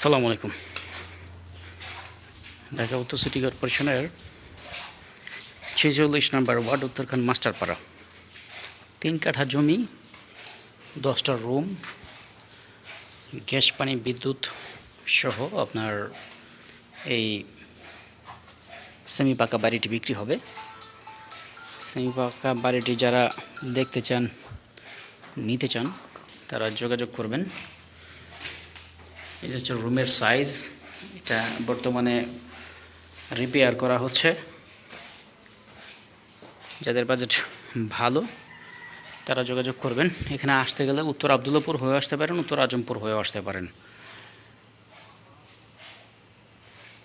আসসালামু আলাইকুম। ঢাকা উত্তর সিটি কর্পোরেশনের ছেচল্লিশ নম্বর ওয়ার্ড উত্তরখান মাস্টারপাড়া। তিন কাঠা জমি, দশটা রুম, গ্যাস, পানি, বিদ্যুৎ সহ আপনার এই সেমি পাকা বাড়িটি বিক্রি হবে। সেমি পাকা বাড়িটি যারা দেখতে চান, নিতে চান, তারা যোগাযোগ করবেন। এটা হচ্ছে রুমের সাইজ এটা বর্তমানে রিপেয়ার করা হচ্ছে। যাদের বাজেট ভালো, তারা যোগাযোগ করবেন। এখানে আসতে গেলে উত্তর আবদুল্লাপুর হয়ে আসতে পারেন, উত্তর আজমপুর হয়ে আসতে পারেন।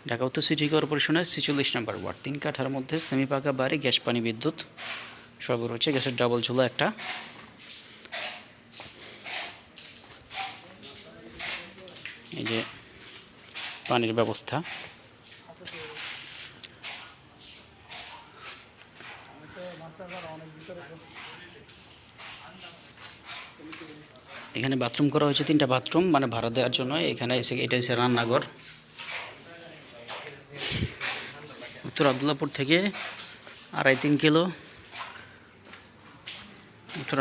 ঢাকা উত্তর সিটি কর্পোরেশনের ছেচল্লিশ নম্বর ওয়ার্ড, তিন কাঠার মধ্যে সেমি পাকা বাড়ি, গ্যাস, পানি, বিদ্যুৎ সব রয়েছে গ্যাসের ডাবল চুলা একটা। এই যে পানির ব্যবস্থা। এখানে বাথরুম করা হয়েছে, তিনটা বাথরুম মানে ভাড়া দেওয়ার জন্য। এখানে এসে এটা হচ্ছে রান্নাঘর। উত্তর আবদুল্লাপুর থেকে আড়াই তিন কিলো। উত্তর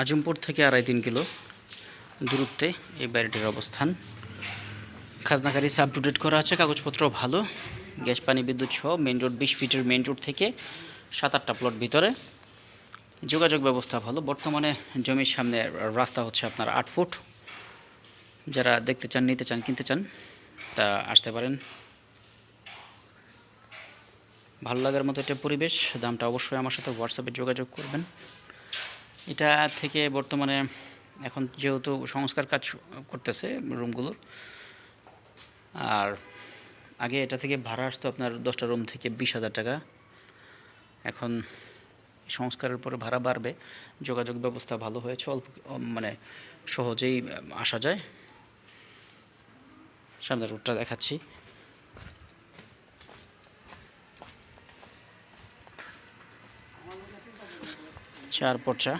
আজমপুর থেকে আড়াই তিন কিলো দূরত্বে এই বাড়িটির অবস্থান। খাজনাকারি সাব টু ডেট করা আছে, কাগজপত্র ভালো। গ্যাস, পানি, বিদ্যুৎ সহ মেন রোড বিশ ফিটের মেন রোড থেকে সাত আটটা প্লট ভিতরে। যোগাযোগ ব্যবস্থা ভালো। বর্তমানে জমির সামনে রাস্তা হচ্ছে আপনার আট ফুট। যারা দেখতে চান, নিতে চান, কিনতে চান, তা আসতে পারেন। ভালো লাগার মতো একটা পরিবেশ, দামটা অবশ্যই আমার সাথে হোয়াটসঅ্যাপে যোগাযোগ করবেন। এটা থেকে বর্তমানে এখন যেহেতু সংস্কার কাজ করতেছে রুমগুলোর আর আগে এটা থেকে ভাড়া আসতো আপনার দশটা রুম থেকে বিশ হাজার টাকা। এখন সংস্কারের পরে ভাড়া বাড়বে, যোগাযোগ ব্যবস্থা ভালো হয়েছে, অল্প মানে সহজেই আসা যায়। সামনে রুটটা দেখাচ্ছি। চার পর্চা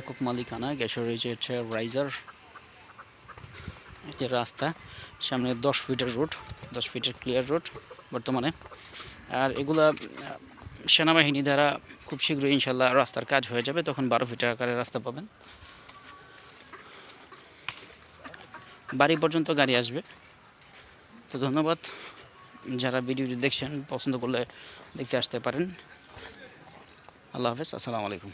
একক মালিকানা, গ্যাসের রয়েছে হচ্ছে রাইজার যে রাস্তা, সামনে দশ ফিটের রোড দশ ফিটের ক্লিয়ার রোড বর্তমানে। আর এগুলা সেনাবাহিনী দ্বারা খুব শীঘ্রই ইনশাল্লাহ রাস্তার কাজ হয়ে যাবে, তখন বারো ফিটের আকারে রাস্তা পাবেন। বাড়ি পর্যন্ত গাড়ি আসবে। তো ধন্যবাদ। যারা ভিডিওটি দেখছেন, পছন্দ করলে দেখতে আসতে পারেন। আল্লাহ হাফেজ, আসসালামু আলাইকুম।